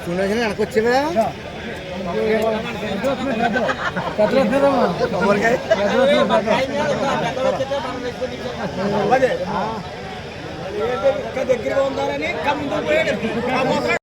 చూడేసిన వెనక్కి వచ్చేవా? దగ్గరగా ఉందారని కమ్ముతూ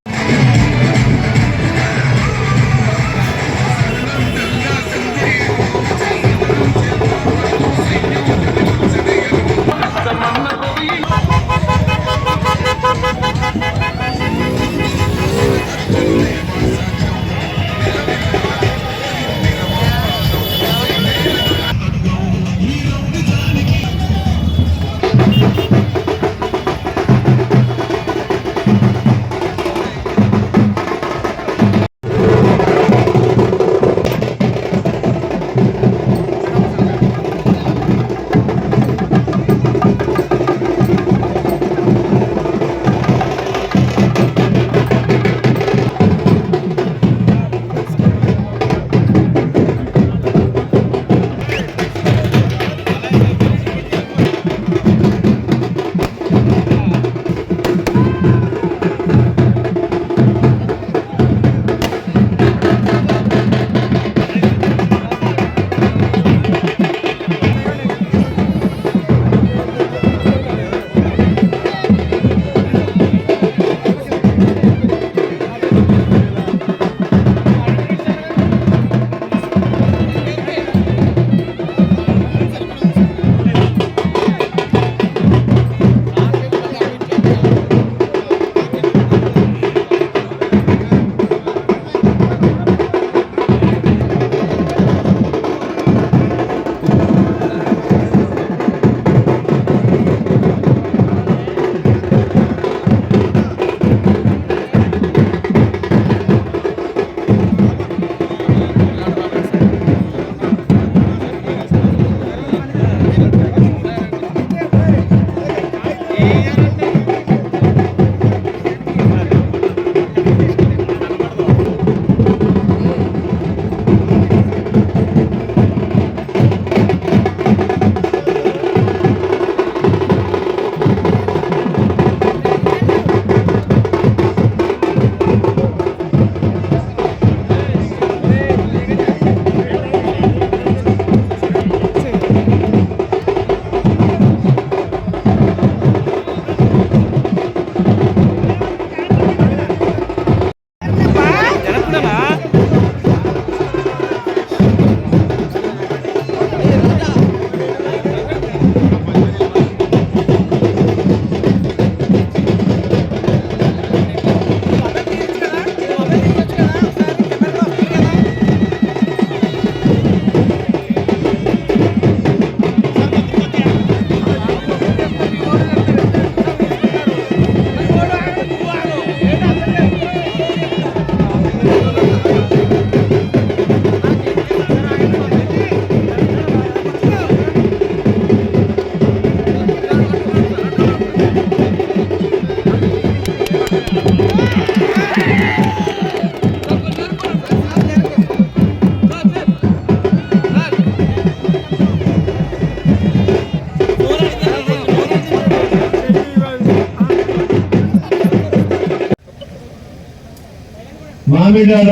పోయాడు మామిడాడ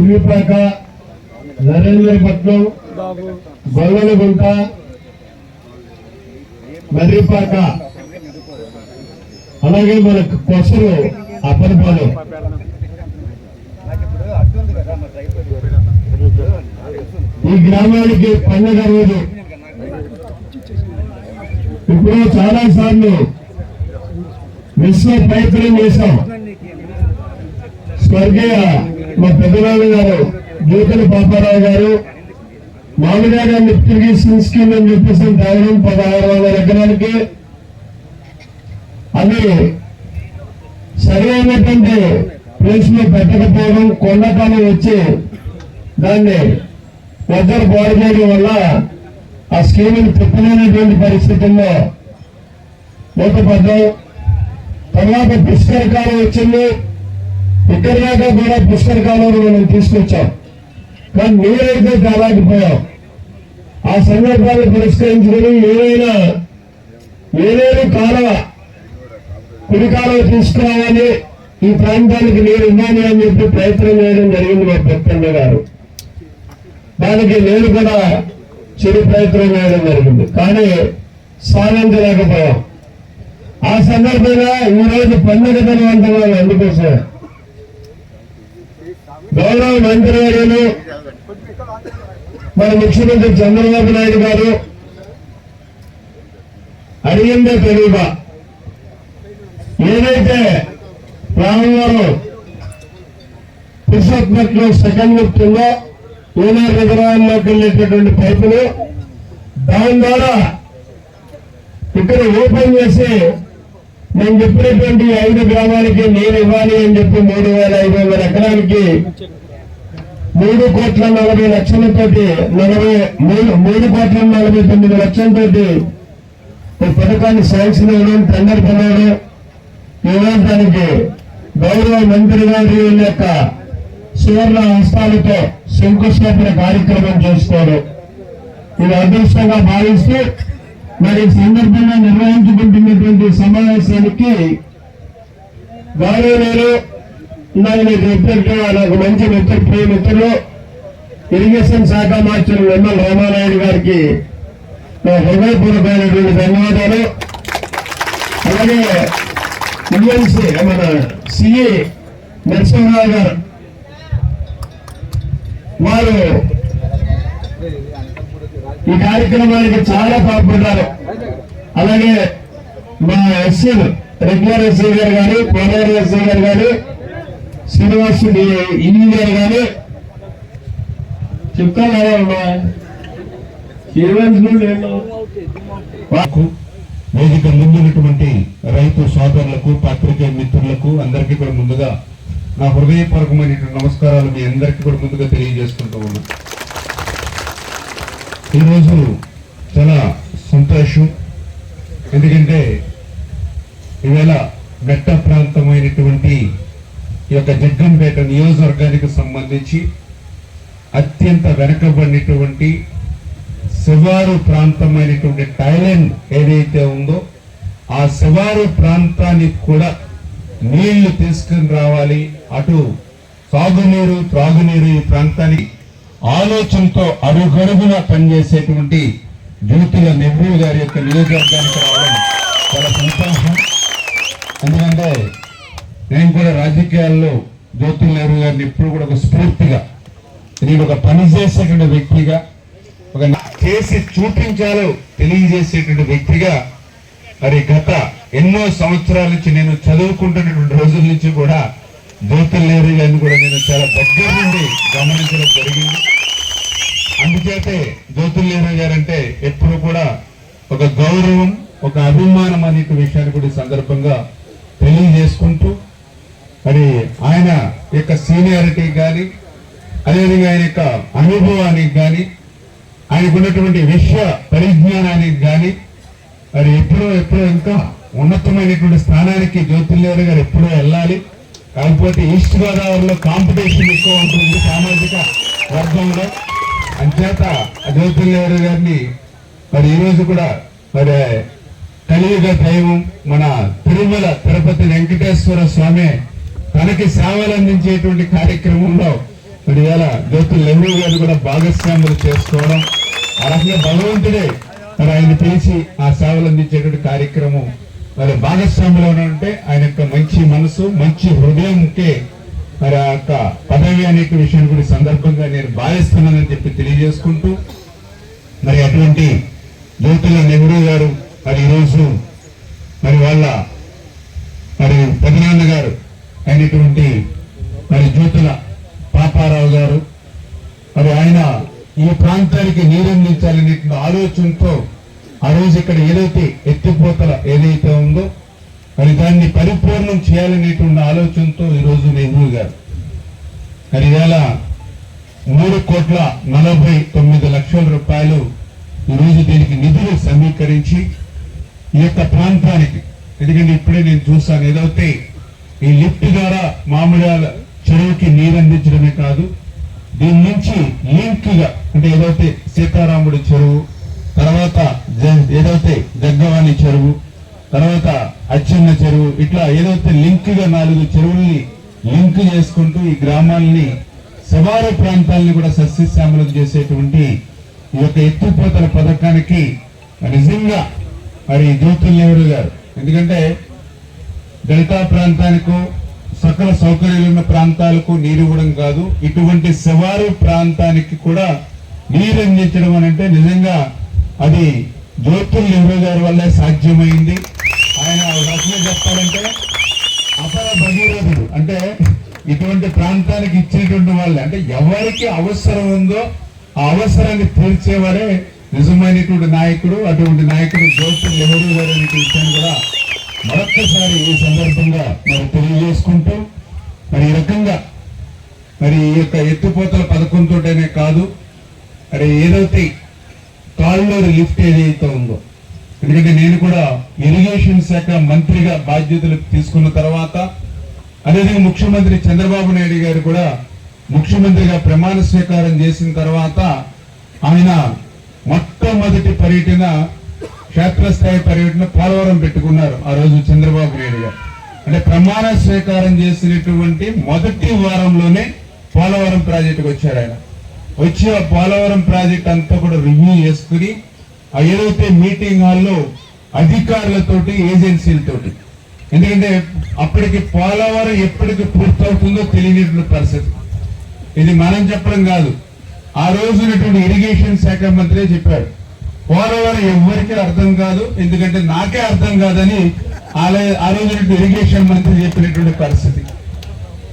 ఇల్లిపాక నరేంద్రపట్నం గొల్లలగుంట మర్రిపాక. అలాగే మన కొసరు అప్పనపాలెం. ఈ గ్రామానికి పండుగ రోజు. ఇప్పుడు చాలా సార్లు విశ్వ ప్రయత్నం చేశాం. స్వర్గీయ మా పెద్దనాన్న గారు జ్యోతుల పాపారావు గారు మామిడాన్ని ఇరిగేషన్ స్కీమ్ అని చెప్పేసి తేవడం పదహారు వందల ఎకరాలకి. అది సరైనటువంటి ప్లేస్లో పెట్టకపోవడం కొండకాలం వచ్చి దాన్ని వద్దరు పాడు చేయడం వల్ల ఆ స్కీమ్ని తిప్పలేనటువంటి పరిస్థితుల్లో మూతపడ్డాం. తర్వాత పుష్కరకాలం వచ్చింది. ఇక్కడిదాకా కూడా పుష్కర కాలంలో మనం తీసుకొచ్చాం. కానీ నీరైతే తేలేకపోయాం ఆ సందర్భాన్ని పరిష్కరించుకొని ఏదైనా ఏదైనా కాలువ కుడి కాలువ తీసుకురావాలి. ఈ ప్రాంతానికి నీరు ఇవ్వాలి అని చెప్పి ప్రయత్నం చేయడం జరిగింది మా పెద్దన్న గారు. దానికి నేను కూడా చెడు ప్రయత్నం చేయడం జరిగింది. కానీ సాధించలేకపోయాం ఆ సందర్భంగా ఈ రోజు పండుగ దినం అంటున్నాను అందుకోసం. గౌరవ మంత్రి గారు మన ముఖ్యమంత్రి చంద్రబాబు నాయుడు గారు అడిగిందే తెలియదా ఏదైతే రామవారం పురుషోత్మట్లో సెకండ్ లిఫ్ట్ ఉందో ఏనాడు రిజర్వాయర్లోకి వెళ్ళేటటువంటి పైపులు దాని ద్వారా ఇక్కడ ఓపెన్ చేసి నేను చెప్పినటువంటి ఐదు గ్రామాలకి నీరు ఇవ్వాలి అని చెప్పి మూడు వేల ఐదు వందల ఎకరాలకి మూడు కోట్ల నలభై లక్షలతోటి నలభై మూడు మూడు కోట్ల నలభై తొమ్మిది లక్షలతోటి ఈ పథకాన్ని శాంక్షన్ అవ్వడం టెండర్ పొందడం ఇవ్వడానికి గౌరవ మంత్రి గారి యొక్క సువర్ణ హస్తాలతో శంకుస్థాపన కార్యక్రమం చేసుకోవడం ఇది అదృష్టంగా భావిస్తూ మరి సందర్భంగా నిర్వహించుకుంటున్నటువంటి సమావేశానికి గౌరవనీయులు ఇందాక మీకు చెప్పినట్టు నాకు మంచి మిత్ర ప్రియ మిత్రులు. ఇరిగేషన్ శాఖ మార్చులు వెమ్మల రామానాయుడు గారికి నా హృదయపూర్వకమైనటువంటి ధన్యవాదాలు. అలాగే యుఎన్సి మన సిఏ నరసింహరావు గారు వారు ఈ కార్యక్రమానికి చాలా పాల్పడ్డారు. అలాగే మా ఎస్సీ రెగ్యులర్ ఎస్సీ గారు కానీ పోలవరం ఎస్సీ గారు కానీ శ్రీనివాస్ ఇన్ని గారు కానీ చెప్తాను మాకు వేదిక ముందున్నటువంటి రైతు సోదరులకు పత్రికే మిత్రులకు అందరికీ కూడా ముందుగా నా హృదయపూర్వకమైనటువంటి నమస్కారాలు మీ అందరికీ కూడా ముందుగా తెలియజేసుకుంటూ ఉన్నాను. ఈరోజు చాలా సంతోషం. ఎందుకంటే ఈవేళ మెట్ట ప్రాంతమైనటువంటి ఈ యొక్క జగ్గంపేట నియోజకవర్గానికి సంబంధించి అత్యంత వెనకబడినటువంటి శివారు ప్రాంతమైనటువంటి థాయిలాండ్ ఏదైతే ఉందో ఆ శివారు ప్రాంతానికి కూడా నీళ్ళు తీసుకుని రావాలి. అటు సాగునీరు త్రాగునీరు ఈ ప్రాంతానికి ఆలోచనతో అడుగడుగున పనిచేసేటువంటి జ్యోతుల నెహ్రూ గారి యొక్క నియోజకవర్గానికి రావడం చాలా సంతోషం. ఎందుకంటే నేను కూడా రాజకీయాల్లో జ్యోతుల నెహ్రూ గారిని ఎప్పుడు కూడా ఒక స్ఫూర్తిగా నేను ఒక పని చేసేటువంటి వ్యక్తిగా ఒక చేసి చూపించాలో తెలియజేసేటువంటి వ్యక్తిగా మరి గత ఎన్నో సంవత్సరాల నుంచి నేను చదువుకుంటున్నటువంటి రోజుల నుంచి కూడా జ్యోతుల నెహ్రూ గారిని కూడా నేను చాలా దగ్గర నుండి గమనించడం జరిగింది. అందుచేతే జ్యోతుల గారు అంటే ఎప్పుడు కూడా ఒక గౌరవం ఒక అభిమానం అనే విషయాన్ని కూడా ఈ సందర్భంగా తెలియజేసుకుంటూ మరి ఆయన యొక్క సీనియారిటీ కానీ అదేవిధంగా ఆయన యొక్క అనుభవానికి కానీ ఆయనకు ఉన్నటువంటి విశ్వ పరిజ్ఞానానికి కానీ మరి ఎప్పుడో ఎప్పుడో ఇంకా ఉన్నతమైనటువంటి స్థానానికి జ్యోతిర్లేరు గారు ఎప్పుడో వెళ్ళాలి. కాకపోతే ఈస్ట్ గోదావరిలో కాంపిటీషన్ ఎక్కువ ఉంటుంది సామాజిక వర్గంలో. అంచేత జ్యోతిర్లేరు గారిని మరి ఈ రోజు కూడా మరి కలియుగ దైవం మన తిరుమల తిరుపతి వెంకటేశ్వర స్వామి తనకి సేవలు అందించేటువంటి కార్యక్రమంలో మరి ఇవాళ జ్యోతుల నెహ్రూ గారు కూడా భాగస్వాములు చేసుకోవడం ఆ రకంగా భగవంతుడే మరి ఆయన పిలిచి ఆ సేవలు అందించేటువంటి కార్యక్రమం మరి భాగస్వాములు ఉంటే ఆయన యొక్క మంచి మనసు మంచి హృదయంకే మరి ఆ యొక్క పదవి అనే విషయం కూడా సందర్భంగా నేను భావిస్తున్నానని చెప్పి తెలియజేసుకుంటూ మరి అటువంటి జ్యోతుల నెహ్రూ గారు మరి ఈరోజు మరి వాళ్ళ మరి పెదనాన్న గారు అయినటువంటి మరి జ్యోతుల పాపారావు గారు మరి ఆయన ఈ ప్రాంతానికి నీరందించాలనే ఆలోచనతో ఆ రోజు ఇక్కడ ఏదైతే ఎత్తిపోతల ఏదైతే ఉందో మరి దాన్ని పరిపూర్ణం చేయాలనేటువంటి ఆలోచనతో ఈరోజు నెహ్రూ గారు. మరి ఇవాళ మూడు కోట్ల నలభై తొమ్మిది లక్షల రూపాయలు ఈరోజు దీనికి నిధులు సమీకరించి ఈ యొక్క ప్రాంతానికి ఎందుకంటే ఇప్పుడే నేను చూసాను ఏదైతే ఈ లిఫ్ట్ ద్వారా మామిడాల చెరువుకి నీరు అందించడమే కాదు దీని నుంచి లింక్గా అంటే ఏదైతే సీతారాముడి చెరువు తర్వాత ఏదైతే జగ్గవాణి చెరువు తర్వాత అచ్చెన్న చెరువు ఇట్లా ఏదైతే లింక్గా నాలుగు చెరువుల్ని లింక్ చేసుకుంటూ ఈ గ్రామాల్ని శివారు ప్రాంతాలని కూడా సస్యశ్యామలం చేసేటువంటి ఈ యొక్క ఎత్తుపోతల పథకానికి నిజంగా మరి జ్యోతుల్ నెహ్రూ గారు. ఎందుకంటే డెల్టా ప్రాంతానికి సకల సౌకర్యాలు ఉన్న ప్రాంతాలకు నీరు ఇవ్వడం కాదు ఇటువంటి శివారు ప్రాంతానికి కూడా నీరు అందించడం అని అంటే నిజంగా అది జ్యోతుల్ నెహ్రూ గారి వల్లే సాధ్యమైంది. ఆయన ఒక రకంగా చెప్పాలంటే అపర భగీరథుడు అంటే ఇటువంటి ప్రాంతానికి ఇచ్చినటువంటి వాళ్ళే. అంటే ఎవరికి అవసరం ఉందో ఆ అవసరాన్ని తీర్చేవారే నిజమైనటువంటి నాయకుడు అటువంటి నాయకుడు జ్యోతుల్ ఎవరు గారు విషయాన్ని కూడా మరొక్కసారి ఈ సందర్భంగా మరి తెలియజేసుకుంటూ మరి ఈ రకంగా మరి ఈ యొక్క ఎత్తిపోతల పథకంతోటనే కాదు మరి ఏదైతే కాళ్ళూరు లిఫ్ట్ ఏదైతే ఉందో ఎందుకంటే నేను కూడా ఇరిగేషన్ శాఖ మంత్రిగా బాధ్యతలు తీసుకున్న తర్వాత అదేవిధంగా ముఖ్యమంత్రి చంద్రబాబు నాయుడు గారు కూడా ముఖ్యమంత్రిగా ప్రమాణ స్వీకారం చేసిన తర్వాత ఆయన మొట్టమొదటి పర్యటన క్షేత్రస్థాయి పర్యటన పోలవరం పెట్టుకున్నారు ఆ రోజు చంద్రబాబు నాయుడు గారు. అంటే ప్రమాణ స్వీకారం చేసినటువంటి మొదటి వారంలోనే పోలవరం ప్రాజెక్టుకు వచ్చారు ఆయన. వచ్చి ఆ పోలవరం ప్రాజెక్ట్ అంతా కూడా రివ్యూ చేసుకుని ఏదైతే మీటింగ్ హాల్లో అధికారులతోటి ఏజెన్సీలతోటి ఎందుకంటే అప్పటికి పోలవరం ఎప్పటికి పూర్తవుతుందో తెలియనటువంటి పరిస్థితి. ఇది మనం చెప్పడం కాదు. ఆ రోజునటువంటి ఇరిగేషన్ శాఖ మంత్రి చెప్పారు పోలవరం ఎవ్వరికీ అర్థం కాదు ఎందుకంటే నాకే అర్థం కాదని ఆలయ- ఆ రోజునటువంటి ఇరిగేషన్ మంత్రి చెప్పినటువంటి పరిస్థితి.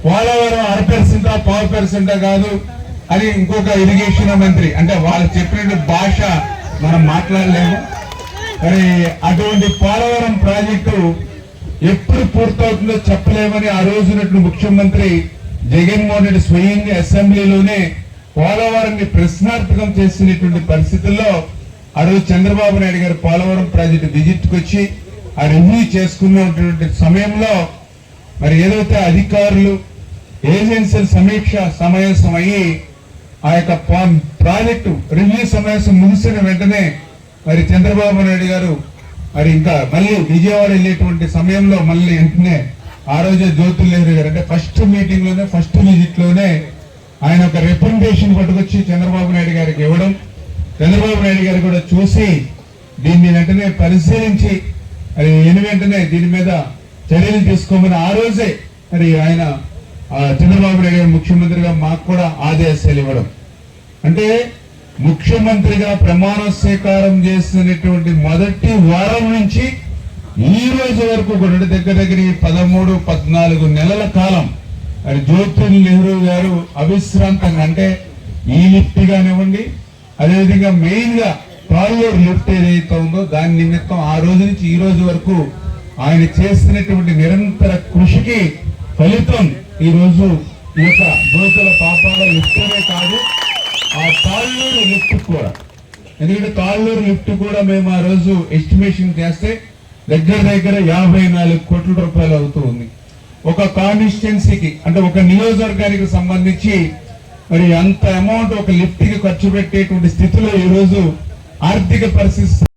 పోలవరం అర పర్సెంటా పావు పర్సెంటా కాదు అని ఇంకొక ఇరిగేషన్ మంత్రి అంటే వాళ్ళు చెప్పినటువంటి భాష మనం మాట్లాడలేము. మరి అటువంటి పోలవరం ప్రాజెక్టు ఎప్పుడు పూర్తవుతుందో చెప్పలేమని ఆ రోజునట్లు ముఖ్యమంత్రి జగన్మోహన్ రెడ్డి స్వయంగా అసెంబ్లీలోనే పోలవరాన్ని ప్రశ్నార్థకం చేసినటువంటి పరిస్థితుల్లో ఆ రోజు చంద్రబాబు నాయుడు గారు పోలవరం ప్రాజెక్టు విజిట్కి వచ్చి ఆ రివ్యూ చేసుకున్నటువంటి సమయంలో మరి ఏదైతే అధికారులు ఏజెన్సీల సమీక్ష సమావేశం అయ్యి ఆ యొక్క ప్రాజెక్టు రివ్యూ సమావేశం ముగిసిన వెంటనే మరి చంద్రబాబు నాయుడు గారు మరి ఇంకా మళ్ళీ విజయవాడ వెళ్ళేటువంటి సమయంలో మళ్ళీ వెంటనే ఆ రోజే జ్యోతుల్ నెహ్రూ గారు అంటే ఫస్ట్ మీటింగ్లోనే ఫస్ట్ విజిట్లోనే ఆయన ఒక రిప్రజెంటేషన్ పట్టుకొచ్చి చంద్రబాబు నాయుడు గారికి ఇవ్వడం. చంద్రబాబు నాయుడు గారు కూడా చూసి దీన్ని వెంటనే పరిశీలించి మరి వెంటనే దీని మీద చర్యలు తీసుకోమని ఆ రోజే మరి ఆయన చంద్రబాబు నాయుడు గారు ముఖ్యమంత్రిగా మాకు కూడా ఆదేశాలు ఇవ్వడం. అంటే ముఖ్యమంత్రిగా ప్రమాణ స్వీకారం చేసినటువంటి మొదటి వారం నుంచి ఈ రోజు వరకు కూడా దగ్గర దగ్గర ఈ పదమూడు పద్నాలుగు నెలల కాలం అది జ్యోతిర్ నెహ్రూ గారు అవిశ్రాంతంగా అంటే ఈ లిఫ్ట్ కానివ్వండి అదేవిధంగా మెయిన్గా గా లిఫ్ట్ ఏదైతే ఉందో దాని నిమిత్తం ఆ రోజు నుంచి ఈ రోజు వరకు ఆయన చేస్తున్నటువంటి నిరంతర కృషికి ఫలితం ఈ రోజు ఈ యొక్క జ్యోతుల పాపాల లిఫ్టనే కాదు ఆ తాళ్ళూరు లిఫ్ట్ కూడా. ఎందుకంటే తాళ్ళూరు లిఫ్ట్ కూడా మేము ఆ రోజు ఎస్టిమేషన్ చేస్తే దగ్గర దగ్గర యాభై నాలుగు కోట్ల రూపాయలు అవుతూ ఉంది. ఒక కాన్స్టిట్యున్సీకి అంటే ఒక నియోజకవర్గానికి సంబంధించి మరి అంత అమౌంట్ ఒక లిఫ్ట్కి ఖర్చు పెట్టేటువంటి స్థితిలో ఈ రోజు ఆర్థిక పరిస్థితి